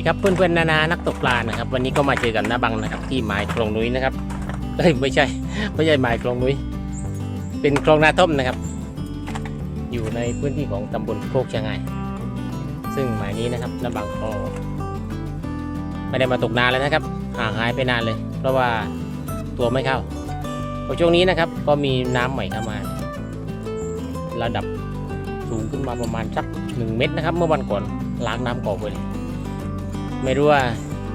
ดีครับเพื่อนๆนานานักตกปลานะครับ วันนี้ก็มาเจอกับน้าบังนะครับ ที่หมายคลองนุ้ยนะครับเอ้ยไม่ใช่ไม่ใช่หมายคลองนุ้ยเป็นคลองนาท่อมนะครับ อยู่ในพื้นที่ของตำบลโคกชะไงซึ่งหมายนี้นะครับน้าบังก็ไม่ได้มาตกนานแล้วนะครับห่างหายไปนานเลย เพราะว่าตัวไม่เข้าพอช่วงนี้นะครับ ก็มีน้ำใหม่เข้ามา ระดับสูงขึ้นมาประมาณสักหนึ่งเมตรนะครับ เมื่อวันก่อนล้างน้ำกอกไปเลย ไม่รู้ว่า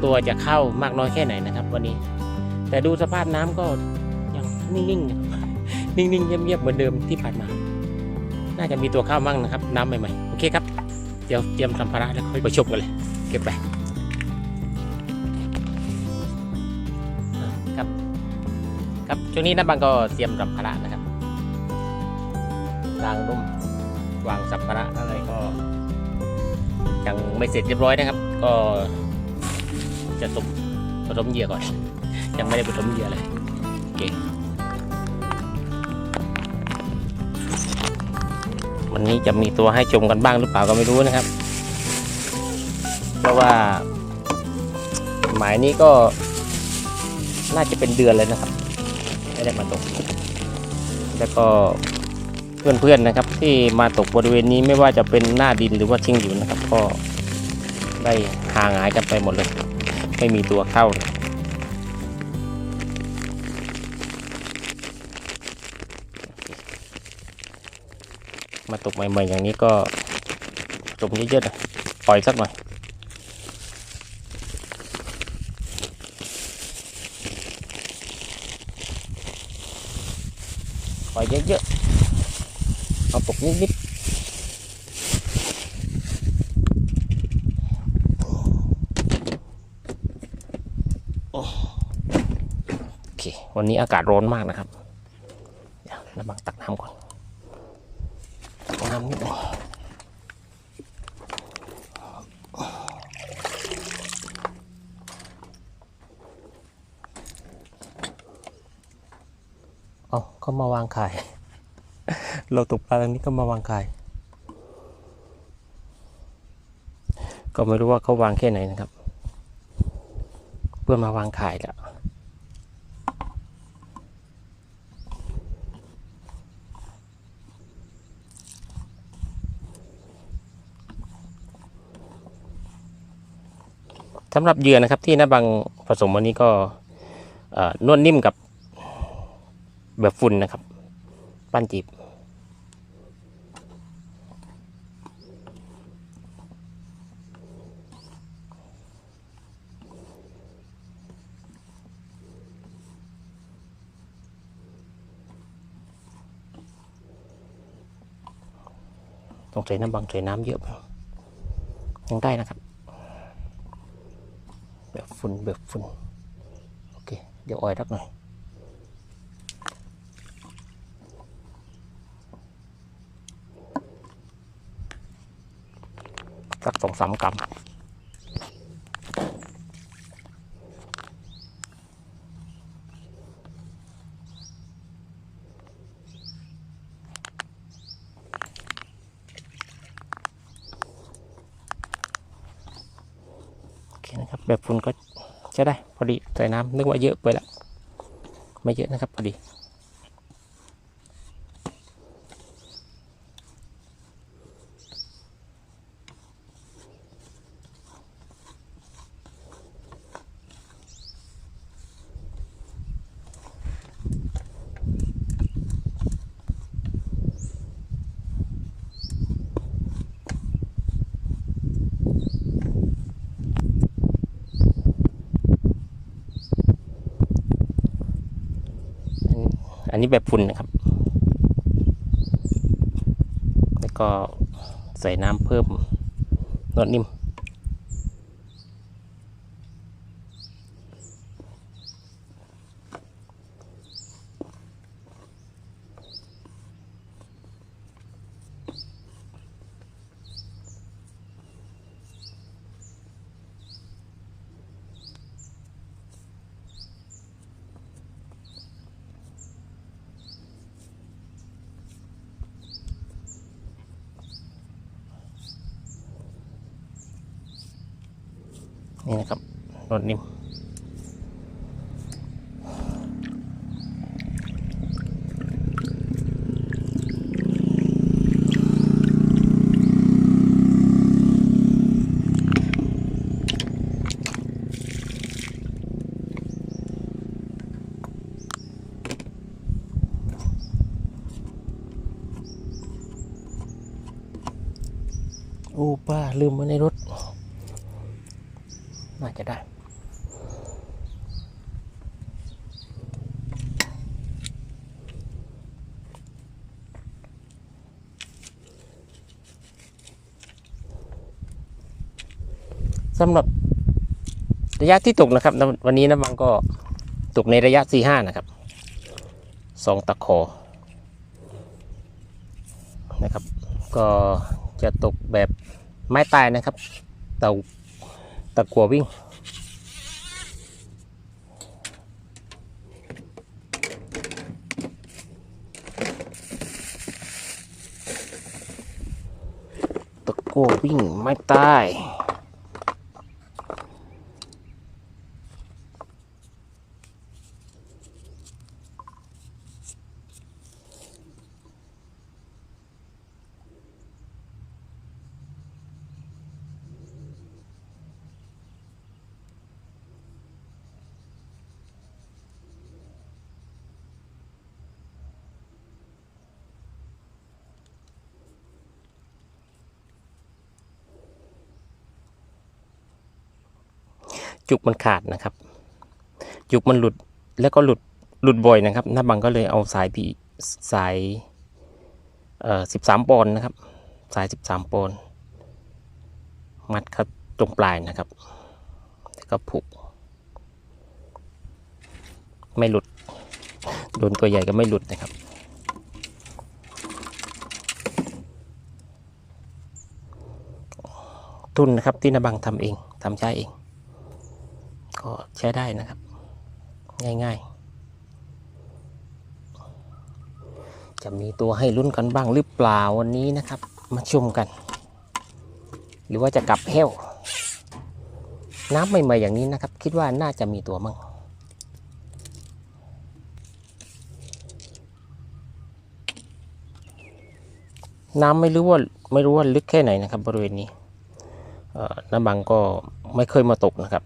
ตัวจะเข้ามากน้อยแค่ไหนนะครับวันนี้ แต่ดูสภาพน้ำก็ยังนิ่งๆนิ่งๆเงียบๆเหมือนเดิมที่ผ่านมา น่าจะมีตัวเข้ามั่งนะครับ น้ำใหม่ๆโอเคครับเดี๋ยวเตรียมสัมภาระแล้วค่อยไปชมกันเลย เก็บไปครับครับช่วงนี้นะบางก็เตรียมสัมภาระนะครับกางร่มวางสัมภาระอะไรก็ยังไม่เสร็จเรียบร้อยนะครับ ก็จะต้มผสมเหยื่อก่อน ยังไม่ได้ผสมเหยื่อเลยโอเควันนี้จะมีตัวให้ชมกันบ้างหรือเปล่าก็ไม่รู้นะครับ เพราะว่า หมายนี้ก็น่าจะเป็นเดือนเลยนะครับ ไม่ได้มาตก แล้วก็เพื่อนๆนะครับ ที่มาตกบริเวณนี้ไม่ว่าจะเป็นหน้าดินหรือว่าชิงอยู่นะครับ ก็ ได้ห่างหายกันไปหมดเลย ไม่มีตัวเข้าเลยมาตกใหม่ๆอย่างนี้ก็จมเยอะๆน่อยปล่อยสักหน่อยปล่อยเยอะๆเอาตกนิดๆ โอเค วันนี้อากาศร้อนมากนะครับเดี๋ยวน้ำบังตักน้ำก่อนตักน้ำนิดหนึงเอาเขามาวางขายเราตกปลาตรงนี้ก็มาวางขายก็ไม่รู้ว่าเขาวางแค่ไหนนะครับ เพื่อมาวางขายแล้ว สำหรับเหยื่อนะครับที่น้าบังผสมวันนี้ก็เอ่นวดนิ่มกับแบบฝุ่นนะครับ ปั้นจีบ ต้องใส่น้ำบางใส่น้ำเยอะยังได้นะครับ แบบฝุ่นแบบฝุ่นโอเค เดี๋ยวออยรักหน่อยสักสองสามกรัมโอเคนะครับ แบบฝุ่นก็ใช้ได้พอดีใส่น้ำนึกว่าเยอะไปละไม่เยอะนะครับพอดี อันนี้แบบพุ่นนะครับ แล้วก็ใส่น้ำเพิ่มนวดนิ่ม โนี่นะครับรสนิ่มโอ้ป้าลืม ไว้ในรถ น่าจะได้สำหรับระยะที่ตกนะครับ วันนี้นะบังก็ตกในระยะ 4-5 นะครับสองตะขอนะครับ ก็จะตกแบบ ไม้ตายนะครับเต่าตะกัววิ่ง ตะกัววิ่งไม้ตาย จุกมันขาดนะครับ จุกมันหลุดแล้วก็หลุดหลุดบ่อยนะครับหน้าบังก็เลยเอาสายพีสายเอ่อสิบสามปอนด์นะครับ สายสิบสามปอนด์มัดครับตรงปลายนะครับแล้วก็ผูก ไม่หลุดโดนตัวใหญ่ก็ไม่หลุดนะครับ ทุนนะครับที่นาบังทำเองทำใช้เอง ก็ใช้ได้นะครับ ง่ายๆ จะมีตัวให้ลุ้นกันบ้างหรือเปล่าวันนี้นะครับ มาชมกัน หรือว่าจะกลับแห้ว น้ำใหม่ๆอย่างนี้นะครับ คิดว่าน่าจะมีตัวมั่งน้ำไม่รู้ว่าไม่รู้ว่าลึกแค่ไหนนะครับ บริเวณนี้น้ำบังก็ไม่เคยมาตกนะครับ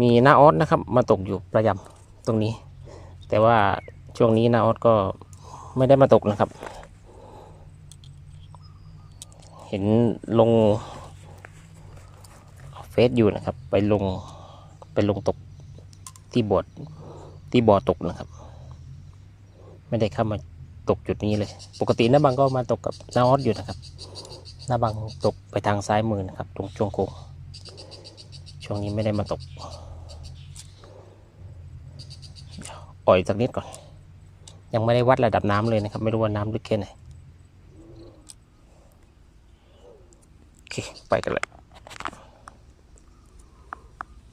มีหน้าออสนะครับ มาตกอยู่ประจำตรงนี้ แต่ว่าช่วงนี้หน้าออสก็ไม่ได้มาตกนะครับ เห็นลงเฟซอยู่นะครับ ไปลงไปลงตกที่บอดที่บ่อตกนะครับ ไม่ได้เข้ามาตกจุดนี้เลย ปกติหน้าบังก็มาตกกับหน้าออสอยู่นะครับ หน้าบังตกไปทางซ้ายมือนะครับ ตรงช่วงโค้ง ช่วงนี้ไม่ได้มาตก ปล่อยสักนิดก่อน ยังไม่ได้วัดระดับน้ำเลยนะครับ ไม่รู้ว่าน้ำลึกแค่ไหนโอเค ไปกันเลย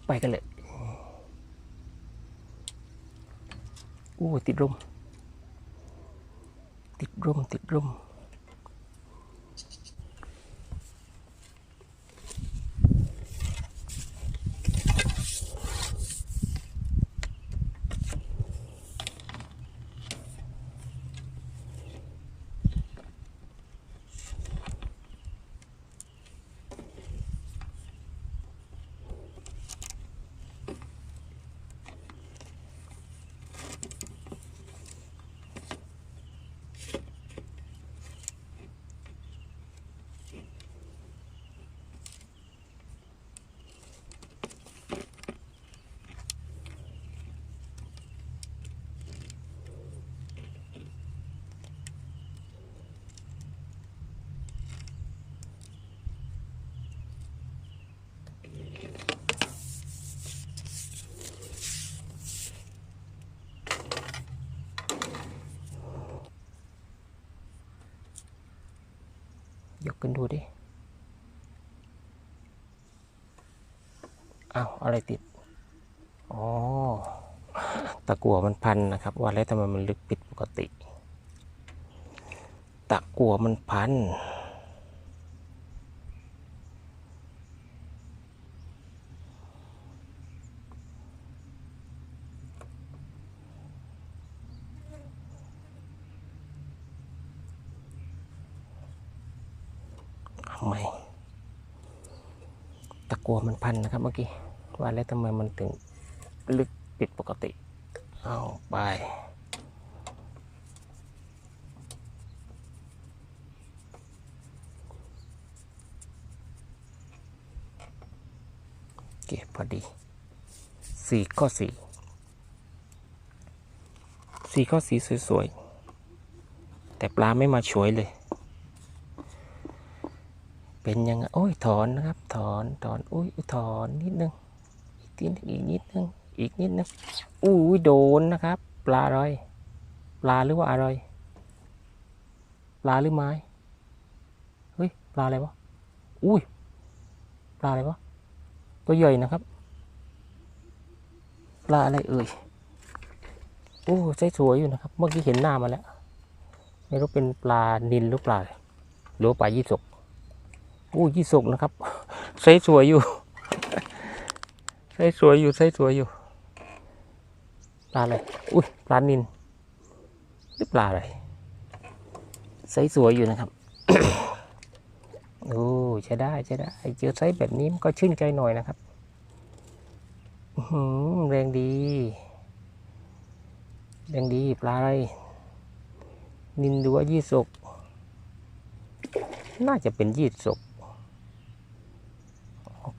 ไปกันเลยอู้ติดร่ม ติดร่มติดร่ม กขึ้นดูดิอ้าวอะไรติด อ๋อ ตะกั่วมันพันนะครับ ว่าแล้วทำไมมันลึกผิดปกติ ตะกั่วมันพัน ไม่ตะกัวมัน พันนะครับเมื่อกี้ว่าแล้วทำไมมันถึงลึกผิดปกติ เอาไปโอเคพอดีสี่ข้อสี่สี่ข้อสีสวยๆ แต่ปลาไม่มาช่วยเลย เป็นยังไงโอ้ยถอนนะครับ ถอนถอนอุ้ยถอนนิดนึงอีกนึงอีกนิดนึงอีกนิดนึงอุ้ยโดนนะครับ ปลาอะไรปลาหรือว่าอะไรปลาหรือไม้เฮ้ยปลาอะไรวะอุ้ยปลาอะไรวะตัวใหญ่นะครับ ปลาอะไรเอ่ยโอ้ใช้สวยอยู่นะครับ เมื่อกี้เห็นหน้ามาแล้ว ไม่รู้เป็นปลานิลหรือปลาหรือปลายี่สก โอ้ยี่สกนะครับใช้สวยอยู่ใช้สวยอยู่ใช้สวยอยู่ปลาอะไรอุ้ยปลานิลหรือปลาอะไรใช้สวยอยู่นะครับโอ้ใช้ได้ใช้ได้เจอไซส์แบบนี้มันก็ชื่นใจหน่อยนะครับหือแรงดี แรงดีปลาอะไร นินดูว่ายี่สก น่าจะเป็นยี่สก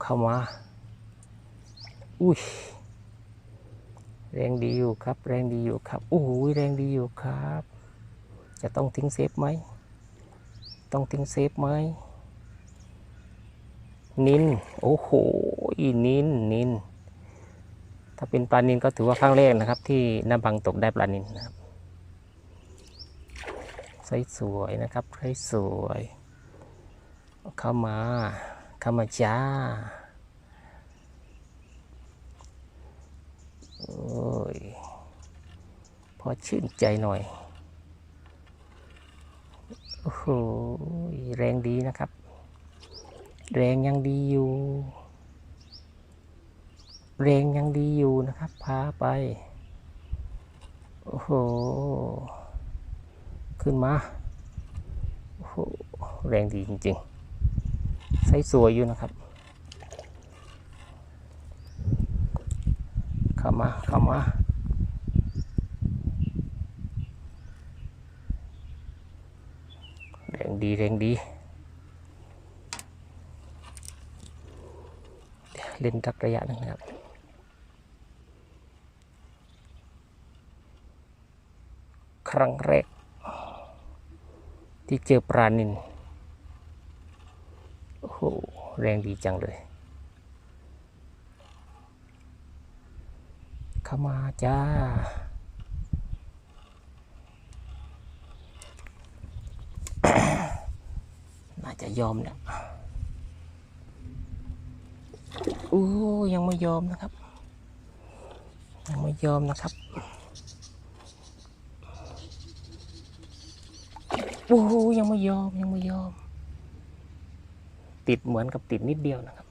เข้ามา อุ้ย แรงดีอยู่ครับ แรงดีอยู่ครับโอ้ยแรงดีอยู่ครับ จะต้องทิ้งเซฟไหม ต้องทิ้งเซฟไหม นิน โอ้โหนิน นิน ถ้าเป็นปลานินก็ถือว่าครั้งแรกนะครับ ที่น้าบังตกได้ปลานินนะครับไซส์สวยนะครับไซส์สวยเข้ามา เข้ามาจ้า โอ้ย พอชื่นใจหน่อย โอ้โห แรงดีนะครับ แรงยังดีอยู่ แรงยังดีอยู่นะครับ พาไป โอ้โห ขึ้นมา โอ้โห แรงดีจริง ๆ ใช้สวยอยู่นะครับ เข้ามา เข้ามาแรงดีแรงดี เล่นสักระยะหนึงนะครับครั้งแรก ที่เจอปลานิน แรงดีจังเลย เข้ามาจ้า น่าจะยอมนี่ยโอ้ยังไม่ยอมนะครับ ยังไม่ยอมนะครับโอ้ยังไม่ยอมยังไม่ยอม ติดเหมือนกับติดนิดเดียวนะครับ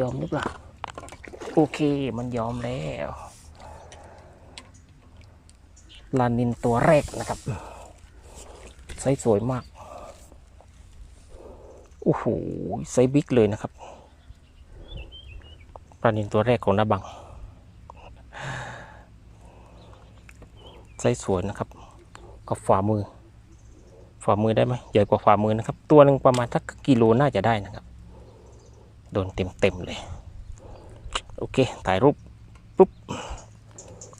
ยอมหรือเปล่า โอเคมันยอมแล้วลานินตัวแรกนะครับไซส์สวยมาก โอ้โหไซส์บิ๊กเลยนะครับปลานินตัวแรกของนาบังไซส์สวยนะครับ กับฝ่ามือ ฝ่ามือได้ไหมใหญ่กว่าฝ่ามือนะครับ ตัวหนึ่งประมาณสักกิโลน่าจะได้นะครับ โดนเต็มเต็มๆเลย โอเค ถ่ายรูปปุ๊บ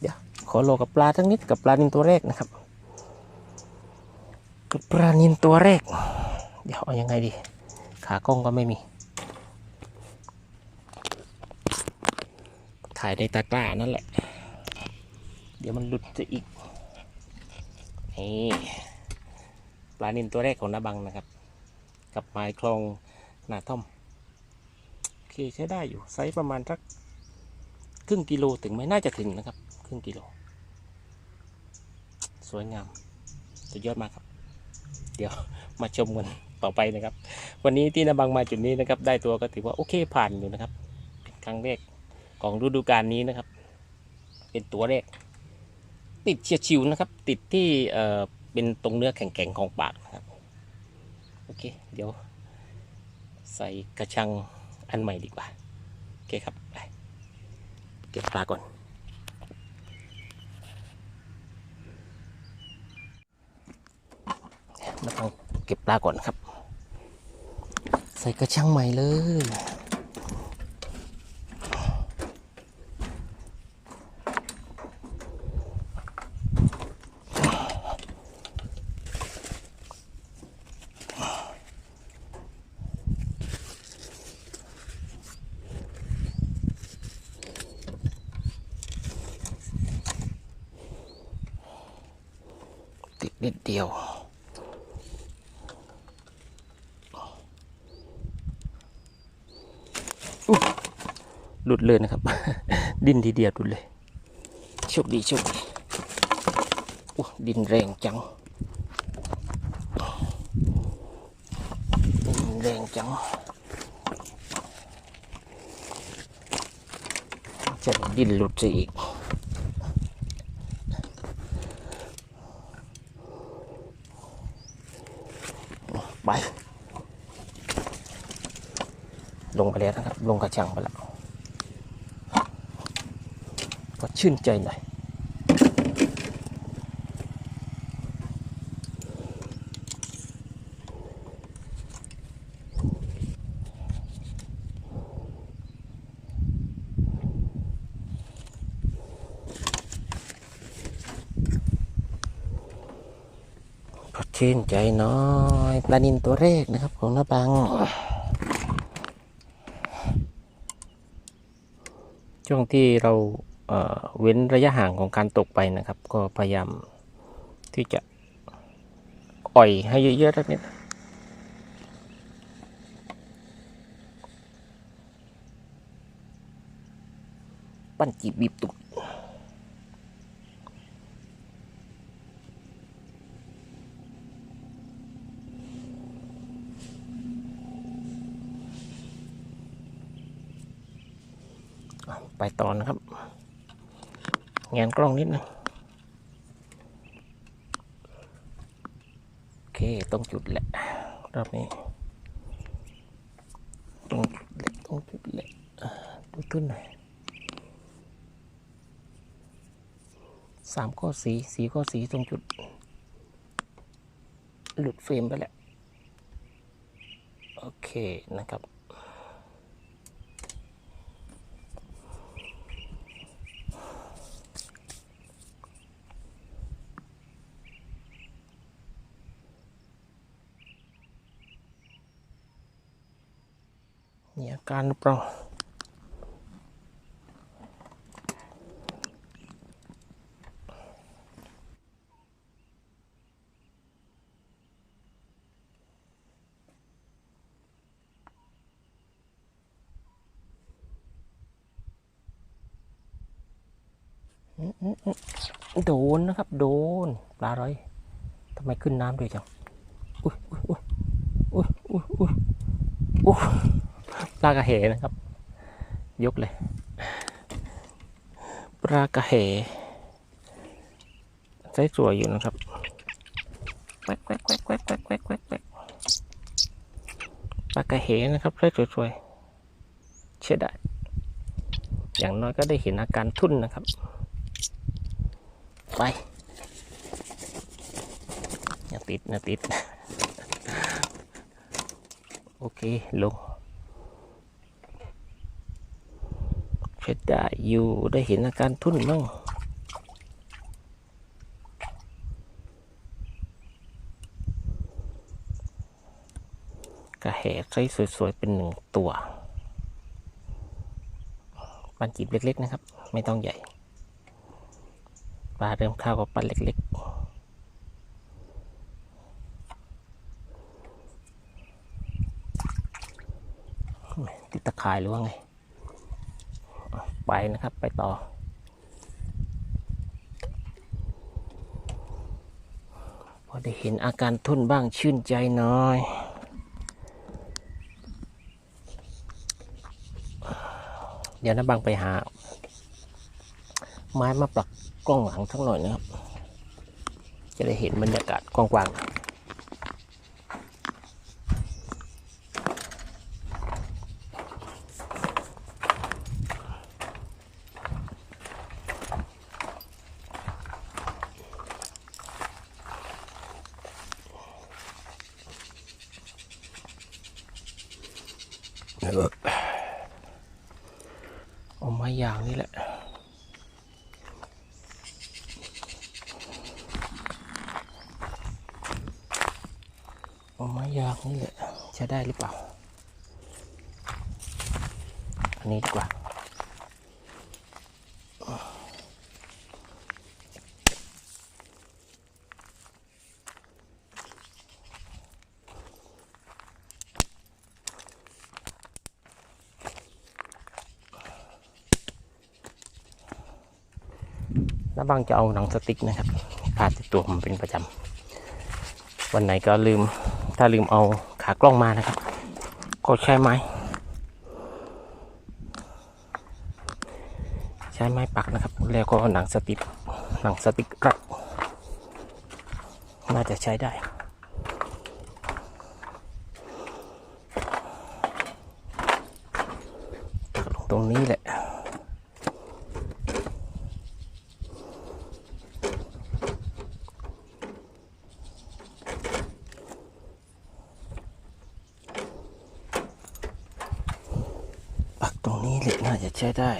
เดี๋ยวขอโลกับปลาทั้งนิดกับปลานินตัวแรกนะครับกับปลานินตัวแรก เดี๋ยวเอายังไงดี ขากล้องก็ไม่มี ถ่ายในตะกร้านั่นแหละ เดี๋ยวมันหลุดจะอีกนี่ ลานินตัวแรกของนาบังนะครับ กับไม้คลองนาท่อมโอเคใช้ได้อยู่ไซส์ประมาณสักครึ่งกิโลถึงไหมน่าจะถึงนะครับ ครึ่งกิโล สวยงามสุดยอดมากครับ เดี๋ยวมาชมกันต่อไปนะครับ วันนี้ที่นาบังมาจุดนี้นะครับ ได้ตัวก็ถือว่าโอเคผ่านอยู่นะครับเป็นครั้งแรกของฤดูกาลนี้นะครับ เป็นตัวแรกติดเฉียดชิวนะครับ ติดที่ เป็นตรงเนื้อแข็งๆของปากนะครับ โอเค เดี๋ยว ใส่กระชังอันใหม่ดีกว่า โอเคครับไปเก็บปลาก่อน มาต้องเก็บปลาก่อนครับ ใส่กระชังใหม่เลย หลุดเลยนะครับ ดิ้นทีเดียวหลุดเลยโชคดีโชคดีดินแรงจังดินแรงจังจะดินหลุดซะอีก ไป ลงไปแลงกระชังไปแล้วก็ชื่นใจหน่อยก็ชื่นใจน้อยปลานินตัวแรกนะครับ ของน้าบัง ช่วงที่เราเเว้นระยะห่างของการตกไปนะครับ ก็พยายามที่จะอ่อยให้เยอะๆสักนิดปั้นจีบบีบตุก ไปต่อนะครับแงนกล้องนิดนึงโอเคต้องจุดแหละรอบนี้ต้องจุดแหละต้องจุดแหละดูขึ้นหน่อยสามข้อสีสีข้อสีตรงจุด หลุดเฟรมไปแล้ว โอเคนะครับ การหรือเปล่าโดนนะครับ โดนปลาอะไรทำไมขึ้นน้ำด้วยจังอุ้ยอุ้ยอุ้ยอุ้ยอุ้ยอุ้ย ลากระเหนะครับ ยกเลย ปลากระเหใช้สวยอยู่นะครับแควกแควกแควกแควกแควกแควกแควกแควกปลากระเหนะครับใช้สวยๆเชื่อได้ อย่างน้อยก็ได้เห็นอาการทุ่นนะครับ ไป อย่าติดอย่าติด โอเค ลง ใช้ ได้อยู่ได้เห็นอาการทุ่นมั่งกระแหกใช้สวยๆ เป็นหนึ่งตัวปันจีบเล็ก ๆ นะครับ ไม่ต้องใหญ่ ปลาเริ่มเข้ากับปันเล็ก ๆติดตะข่ายหรือว่าไง ไปนะครับ ไปต่อ พอได้เห็นอาการทุ่นบ้างชื่นใจน้อย เดี๋ยวนะบังไปหา ไม้มาปรับกล้องหลังสักหน่อยนะครับ จะได้เห็นบรรยากาศกว้างๆ เอาไม้ยางนี่แหละเอาไม้ยางนี่แหละจะได้หรือเปล่า อันนี้ดีกว่า แล้วบางจะเอาหนังสติ๊กนะครับพาดติดตัวผมเป็นประจำวันไหนก็ลืม ถ้าลืมเอาขากล้องมานะครับ ก็ใช้ไม้ใช้ไม้ปักนะครับ แล้วก็หนังสติ๊กหนังสติ๊กรัดน่าจะใช้ได้ลงตรงนี้แหละ ปักตรงนี้เหล็กน่าจะใช้ได้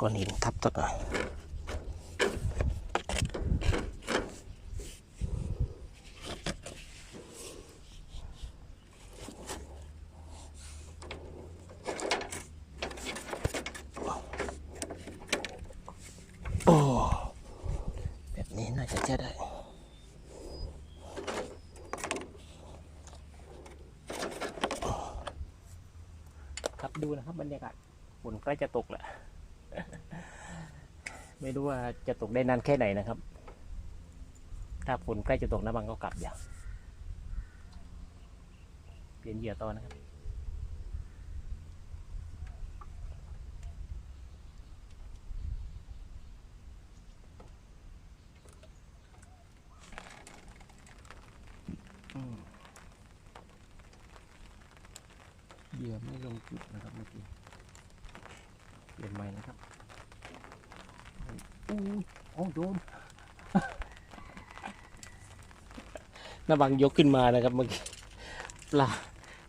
ก้อนหินทับต้นหน่อยโอ้แบบนี้น่าจะใช้ได้ ครับ ดูนะครับ บรรยากาศฝนใกล้จะตกแหละไม่รู้ว่าจะตกได้นานแค่ไหนนะครับ ถ้าฝนใกล้จะตกนะบางก็กลับอย่างเปลี่ยนเหยื่อต่อนะครับ อืมเหยื่อไม่ลงจุดนะครับเมื่อกี้ เปลี่ยนใหม่นะครับอู้ โอ้โดนน้าบังยกขึ้นมานะครับเมื่อกี้ปลา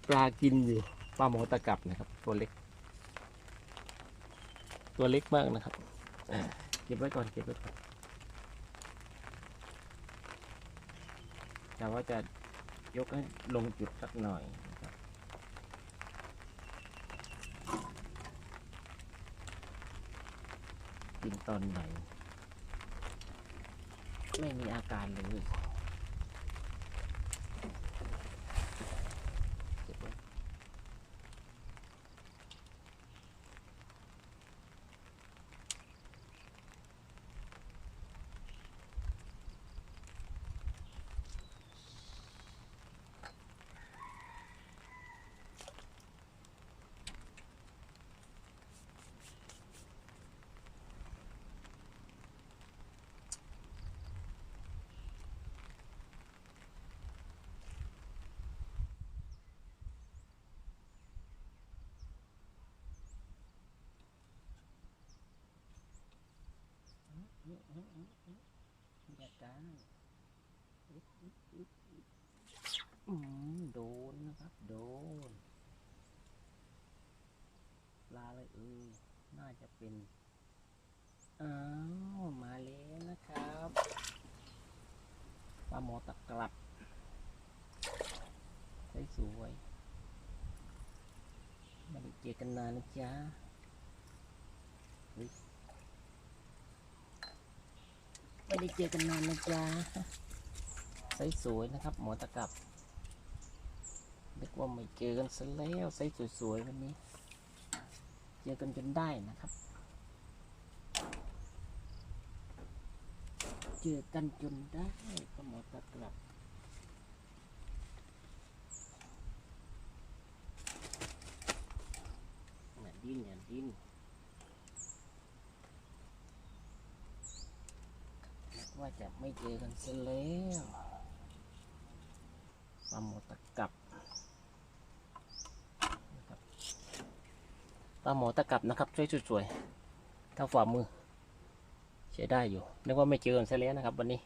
ปลากินอยู่ปลาหมอตะกับนะครับ ตัวเล็ก ตัวเล็กมากนะครับอ่าเก็บไว้ก่อนเก็บไว้ก่อนแต่ว่าจะยกให้ลงจุดสักหน่อยนะครับกินตอนไหน ไม่มีอาการเลย อย่ากได้อืมโดนนะครับ โดนปลาอะไรเออน่าจะเป็น อ้าว มาแล้วนะครับปลาหมอตะกลับสวยๆไม่ได้เจอกันนานนะจ๊ะเฮ้ย ไม่ได้เจอกันนานนะจ๊ะไซส์สวยนะครับ หมอตะกลับนึกว่าไม่เจอกันซะแล้วไซส์สวยๆวันนี้ เจอกันจนได้นะครับ เจอกันจนได้ก็หมอตะกลับอย่าดิ้นอย่าดิ้นนึ กว่ไม่เจอกันซะแล้วปลาหมอตะกับปลาหมอตะกับนะครับช่วยสวยๆเท่าฝ่ามือใช้ได้อยู่นึกว่าไม่เจอกันซะแล้วนะครับ วันนี้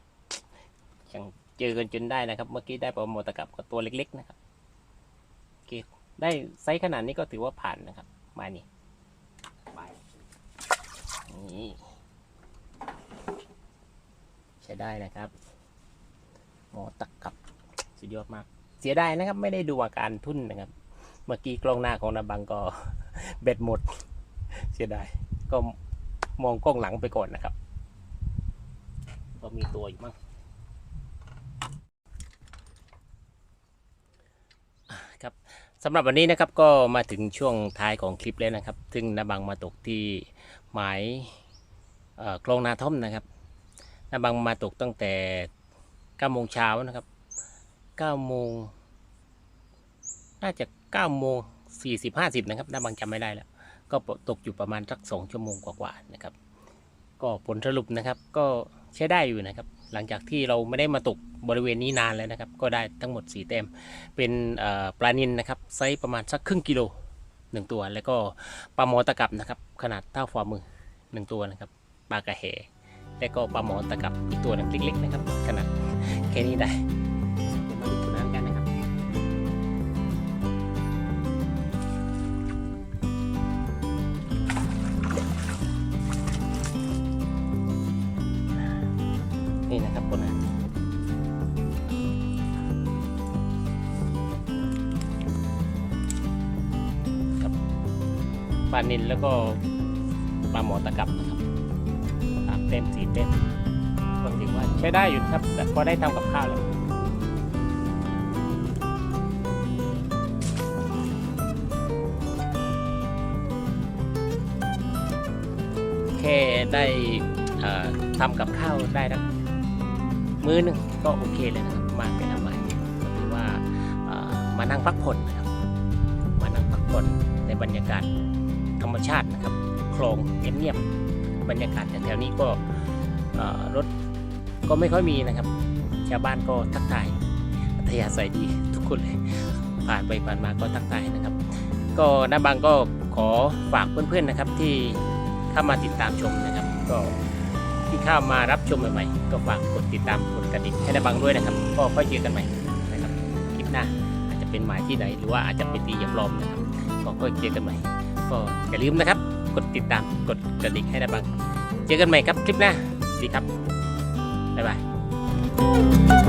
ยังเจอกันจนได้นะครับ เมื่อกี้ได้ปลาหมอตะกับกับตัวเล็ก ๆ นะครับโอเคได้ไซส์ขนาดนี้ก็ถือว่าผ่านนะครับ มานี้ไปนี่ใช้ได้นะครับหมอตะกับสุดยอดมาก เสียดายนะครับ ไม่ได้ดูอาการทุ่นนะครับ เมื่อกี้กล้องหน้าของนาบังก็เบ็ดหมด เสียดายก็มองกล้องหลังไปก่อนนะครับ ก็มีตัวอยู่มั้งครับสำหรับวันนี้นะครับก็มาถึงช่วงท้ายของคลิปแล้วนะครับ ซึ่งนาบังมาตกที่หมายเอ่อคลองนาท่อมนะครับ นาบังมาตกตั้งแต่9โมงเช้านะครับ9โมงน่าจะ9โมง40 50นะครับนาบังจำไม่ได้แล้ว ก็ตกอยู่ประมาณสักสองชั่วโมงกว่าๆนะครับ ก็ผลสรุปนะครับ ก็ใช้ได้อยู่นะครับ หลังจากที่เราไม่ได้มาตกบริเวณนี้นานแล้วนะครับ ก็ได้ทั้งหมด4เต็มเป็นปลานินนะครับไซส์ประมาณสักครึ่งกิโลหนึ่งตัว แล้วก็ปลาหมอตะกับนะครับ ขนาดเท่าฝ่ามือหนึ่งตัวนะครับปลากระแห แล้วก็ปลาหมอตะกับอีกตัวหนึ่งเล็กๆนะครับขนาดแค่นี้ได้มาดูผลงานกันนะครับนี่นะครับผลงานครับปลานินแล้วก็ปลาหมอตะกับ เต็มสี่เต็มก็ถือว่าใช้ได้อยู่นะครับแต่พอได้ทำกับข้าวแล้วแค่ได้ทำกับข้าวได้นะมื้อหนึ่งก็โอเคเลยนะครับมาเป็นอาหารก็ถือว่าเอ่อมานั่งพักผ่อนนะครับ มานั่งพักผ่อนในบรรยากาศธรรมชาตินะครับ คลองเงียบๆบรรยากาศแถวๆนี้ก็ รถก็ไม่ค่อยมีนะครับ ชาวบ้านก็ทักทายอัธยาศัยดีทุกคนเลย ผ่านไปผ่านมาก็ทักทายนะครับ ก็น้าบางก็ขอฝากเพื่อนๆนะครับที่เข้ามาติดตามชมนะครับ ก็ที่เข้ามารับชมใหม่ๆก็ฝากกดติดตามกดกระดิ่งให้ได้บังด้วยนะครับ ก็ค่อยเจอกันใหม่นะครับคลิปหน้าอาจจะเป็นหมายที่ไหนหรือว่าอาจจะเป็นตีอย่าปลอมนะครับก็ค่อยเจอกันใหม่ ก็อย่าลืมนะครับ กดติดตามกดกระดิ่งให้ได้บังเจอกันใหม่ครับคลิปหน้า สวัสดีครับบ๊ายบาย